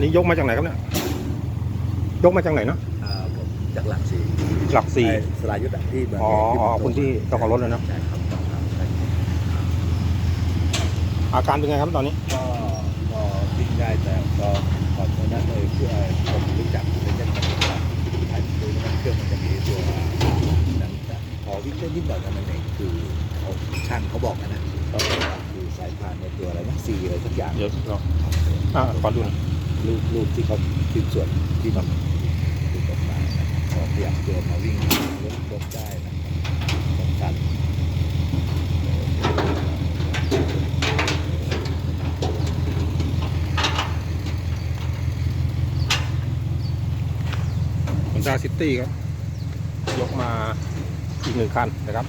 นี่ยกมาจากไหนครับเนี่ย ยกมาจากไหนเนาะอ่าผมจากหลักสี่หลักสี่ไอ้สลายุทธ์อะที่เมืองอ๋อที่อ๋อผมคุณที่เจ้าของรถเลยเนาะใช่ครับครับใช่อาการเป็นไงครับตอนนี้ ก็ก็วิ่งได้แต่ก็ก่อนหน้านั้นเลยเพื่อคนรู้จักเป็นเจ้าของรถไอ้ตัวนั้นเครื่องมันจะมีตัวนั้นแต่พอวิ่งได้นิดหน่อยเท่านั้นเองคือเขาช่างเขาบอกนะนะก็คือสายพานในตัวอะไรนะซีอะไรสักอย่างเดี๋ยวลองอ่าขอดูหน่อย รูปรูปที่เขาชิ้นส่วนที่มันดูออกมานะพอขยับตัวมาวิ่งรถรถได้นะสำคัญฮอนด้าซิตี้ครับ ยกมาอีกหนึ่งคันนะครับ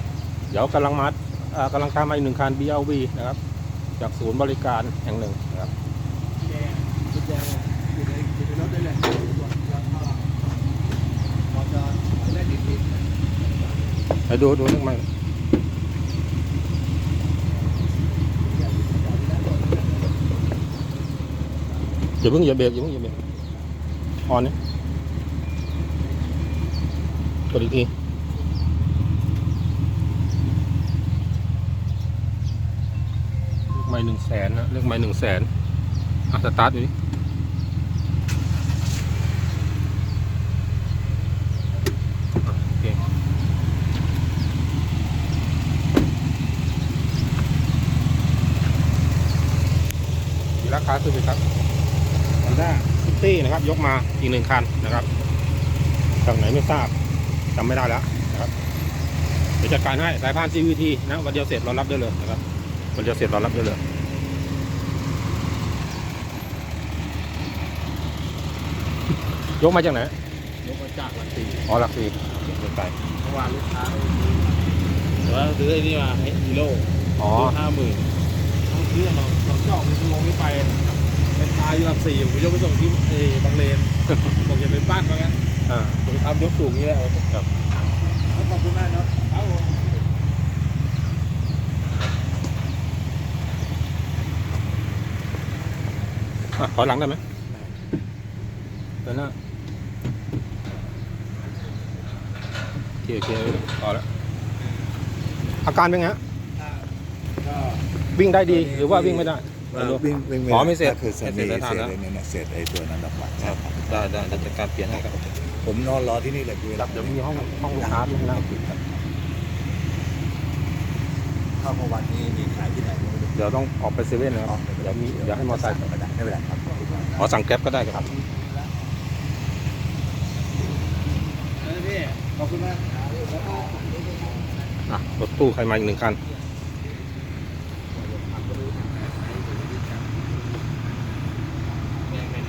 เดี๋ยวกำลังมาอ่ากำลังตามมาอีกหนึ่งคัน BLV นะครับ จากศูนย์บริการแห่งหนึ่งนะครับ กุญแจอยู่ในอยู่ในรถได้เลยพอจะเล่นนิด ไปดูดูนึกมาอย่าเพิ่งอย่าเบรกอย่าเพิ่งอ ย่าเบรกออนนี่กดอีกทีเลขไม่หนึ่งแสนนะเลขไม่หนึ่งแสนอะสตาร์ทดูดิอะโอเค มี ราคาคือครับ Honda City นะครับ ยกมาอีกหนึ่งคันนะครับจากไหนไม่ทราบจำไม่ได้แล้วนะครับเดี๋ยวจัดการให้สายพาน CVT นะวันเดียวเสร็จเรารับได้เลยนะครับวันเดียวเสร็จเรารับได้เลยยกมาจากไหนๆยกมาจากวันตีอ๋อหลักสี่เดินไปเมื่อวานลูกค้าแต่ว่าซื้อไอ้นี่มาให้ฮีโร่อ๋อห้าหมื่นต้องซื้อเราเราจอกในชั่วโมงนี้ไปเป็ นตายอยู่หลักสี่ผมยกไปส่งที่เออบางเลนบอกอย่าไปบ้านเขางั้นอ่าผมทำยกสูงนี่แหละครับขอบคุณมากเนาะเอาผมอะขอหลังได้ไหมเดินหน้าโอเคโอเคพอแล้วอาการเป็นไงฮะก็วิ่งได้ดีหรือว่าวิ่งไม่ได้ เอ่อวิ่งวิ่งอ๋อไม่เสร็จก็คือเสร็จไม่เสร็จเสแล้วร็จทานนะไอ้เนี่ยเสร็จไอ้ตัวนั้นออกมาครับได้ได้จะจัดการเปลี่ยนให้ครับผมนอนรอที่นี่เลยคือเดี๋ยวมีห้องห้องลูกค้าด้วยนะเข้าเมื่อวานนี้มีขายที่ไหนไม่รู้เดี๋ยวต้องออกไปเซเว่นนะครับเดี๋ยวมีเดี๋ยวให้มอเตอร์ไซค์ไม่เป็นไรไม่เป็นไรครับขอบคุณมากขอสั่งแก๊ปก็ได้ครับเออพี่ขอบคุณมากอะรถตู้ใครมาอีกหนึ่งคันค